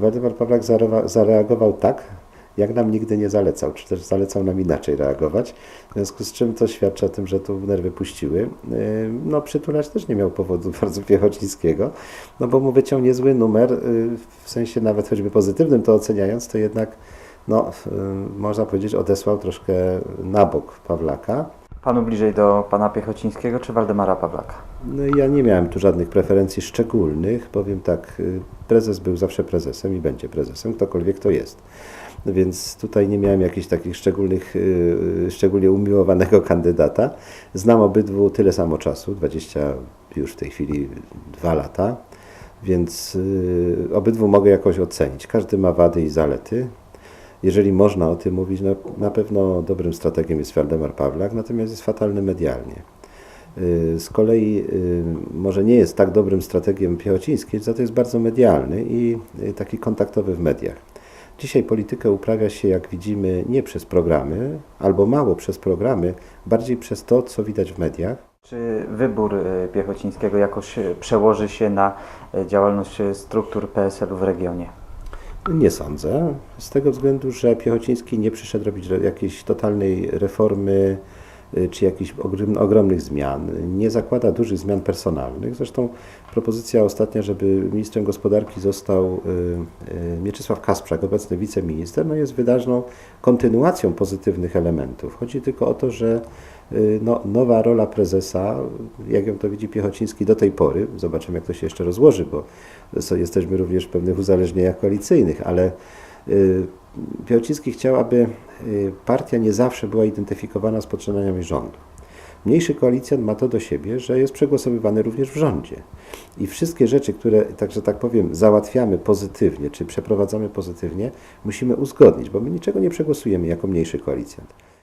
Waldemar Pawlak zareagował tak, jak nam nigdy nie zalecał, czy też zalecał nam inaczej reagować. W związku z czym to świadczy o tym, że tu nerwy puściły. Yy, No, przytulać też nie miał powodu bardzo Piechocińskiego, no bo mu wyciął niezły numer, yy, w sensie nawet choćby pozytywnym to oceniając, to jednak, no, yy, można powiedzieć, odesłał troszkę na bok Pawlaka. Panu bliżej do pana Piechocińskiego czy Waldemara Pawlaka? No ja nie miałem tu żadnych preferencji szczególnych. Powiem tak, y, prezes był zawsze prezesem i będzie prezesem, ktokolwiek to jest. Więc tutaj nie miałem jakichś takich szczególnych, y, szczególnie umiłowanego kandydata. Znam obydwu tyle samo czasu, 20 już w tej chwili dwa lata, więc y, obydwu mogę jakoś ocenić. Każdy ma wady i zalety. Jeżeli można o tym mówić, no, na pewno dobrym strategiem jest Waldemar Pawlak, natomiast jest fatalny medialnie. Y, Z kolei y, może nie jest tak dobrym strategiem Piechociński, za to jest bardzo medialny i y, taki kontaktowy w mediach. Dzisiaj politykę uprawia się, jak widzimy, nie przez programy, albo mało przez programy, bardziej przez to, co widać w mediach. Czy wybór Piechocińskiego jakoś przełoży się na działalność struktur PSL-u w regionie? Nie sądzę, z tego względu, że Piechociński nie przyszedł robić jakiejś totalnej reformy czy jakichś ogrom- ogromnych zmian. Nie zakłada dużych zmian personalnych. Zresztą propozycja ostatnia, żeby ministrem gospodarki został y, y, Mieczysław Kasprzak, obecny wiceminister, no jest wyraźną kontynuacją pozytywnych elementów. Chodzi tylko o to, że y, no, nowa rola prezesa, jak ją to widzi Piechociński do tej pory, zobaczymy jak to się jeszcze rozłoży, bo jesteśmy również w pewnych uzależnieniach koalicyjnych, ale Piechociński chciał, aby y, partia nie zawsze była identyfikowana z poczynaniami rządu. Mniejszy koalicjant ma to do siebie, że jest przegłosowywany również w rządzie. I wszystkie rzeczy, które, tak że tak powiem, załatwiamy pozytywnie, czy przeprowadzamy pozytywnie, musimy uzgodnić, bo my niczego nie przegłosujemy jako mniejszy koalicjant.